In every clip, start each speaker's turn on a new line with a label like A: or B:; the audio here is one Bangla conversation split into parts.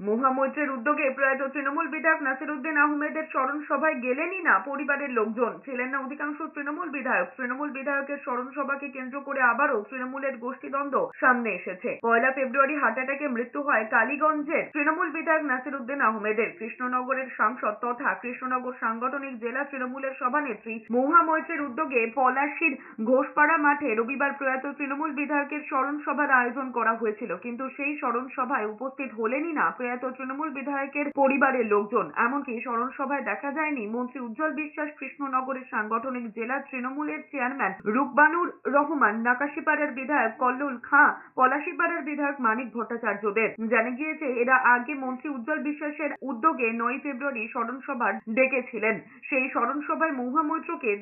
A: মহামৈত্রের উদ্যোগে প্রয়াত তৃণমূল বিধায়ক নাসিরুদ্দিন আহমেদের স্মরণ সভায় গেলেনই না পরিবারের লোকজন। ছিলেন না অধিকাংশ তৃণমূল বিধায়ক। তৃণমূল বিধায়কের স্মরণ সভাকে কেন্দ্র করে আবারও তৃণমূলের গোষ্ঠীদ্বন্দ্ব সামনে এসেছে। পয়লা ফেব্রুয়ারি হার্ট অ্যাটাকে মৃত্যু হয় কালীগঞ্জের তৃণমূল বিধায়ক নাসিরুদ্দিন আহমেদের। কৃষ্ণনগরের সাংসদ তথা কৃষ্ণনগর সাংগঠনিক জেলা তৃণমূলের সভানেত্রী মহামৈত্রের উদ্যোগে পলাশীর ঘোষপাড়া মাঠে রবিবার প্রয়াত তৃণমূল বিধায়কের স্মরণ সভার আয়োজন করা হয়েছিল। কিন্তু সেই স্মরণ সভায় উপস্থিত হলেনই না। প্রয়াত তৃণমূল বিধায়কের পরিবারের লোকজন। এমনকি স্মরণ সভায় দেখা যায়নি মন্ত্রী উজ্জ্বল বিশ্বাস কৃষ্ণনগরের সাংগঠনিক জেলা তৃণমূলের চেয়ারম্যান রুকবানুর রহমান, নাকাশিপাড়ার বিধায়ক কল্লুল খাঁ, পলাশিপাড়ার বিধায়ক মানিক ভট্টাচার্যদের। জানা গিয়েছে, এরা আগে মন্ত্রী উজ্জ্বল বিশ্বাসের উদ্যোগে নয় ফেব্রুয়ারি স্মরণ সভার ডেকেছিলেন সেই স্মরণ সভায় মহুয়া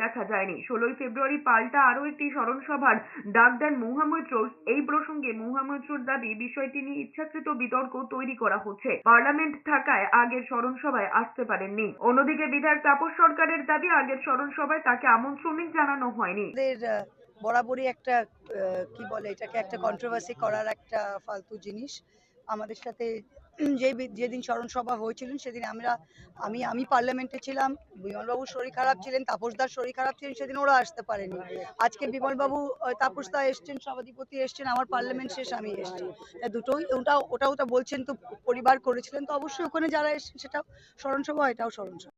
A: দেখা যায়নি। ষোলোই ফেব্রুয়ারি পাল্টা আরও একটি স্মরণ সভার ডাক দেন মহুয়া মৈত্র। এই প্রসঙ্গে মহুয়া মৈত্রর দাবি, বিষয়টি নিয়ে ইচ্ছাকৃত বিতর্ক তৈরি করা হচ্ছে। পার্লামেন্ট থাকায় আগের স্মরণ সভায় আসতে পারেননি। অন্যদিকে বিধায়ক তাপস সরকারের দাবি, আগের স্মরণ সভায় তাকে আমন্ত্রণই জানানো হয়নি।
B: বরাবরই একটা কি বলে এটাকে, একটা কন্ট্রোভার্সি করার একটা ফালতু জিনিস। আমাদের সাথে যে যেদিন স্মরণ সভা হয়েছিলেন, সেদিন আমরা, আমি আমি পার্লামেন্টে ছিলাম বিমলবাবুর শরীর খারাপ ছিলেন তাপসদার শরীর খারাপ ছিলেন, সেদিন ওরা আসতে পারেনি। আজকে বিমলবাবু তাপস তাপসদা এসছেন, সভাধিপতি এসছেন, আমার পার্লামেন্ট শেষ, আমি এসছি। দুটোই ওটা ওটা ওটা বলছেন তো, পরিবার করেছিলেন, তো অবশ্যই ওখানে যারা এসছেন, সেটাও স্মরণ সভা এটাও স্মরণ সভা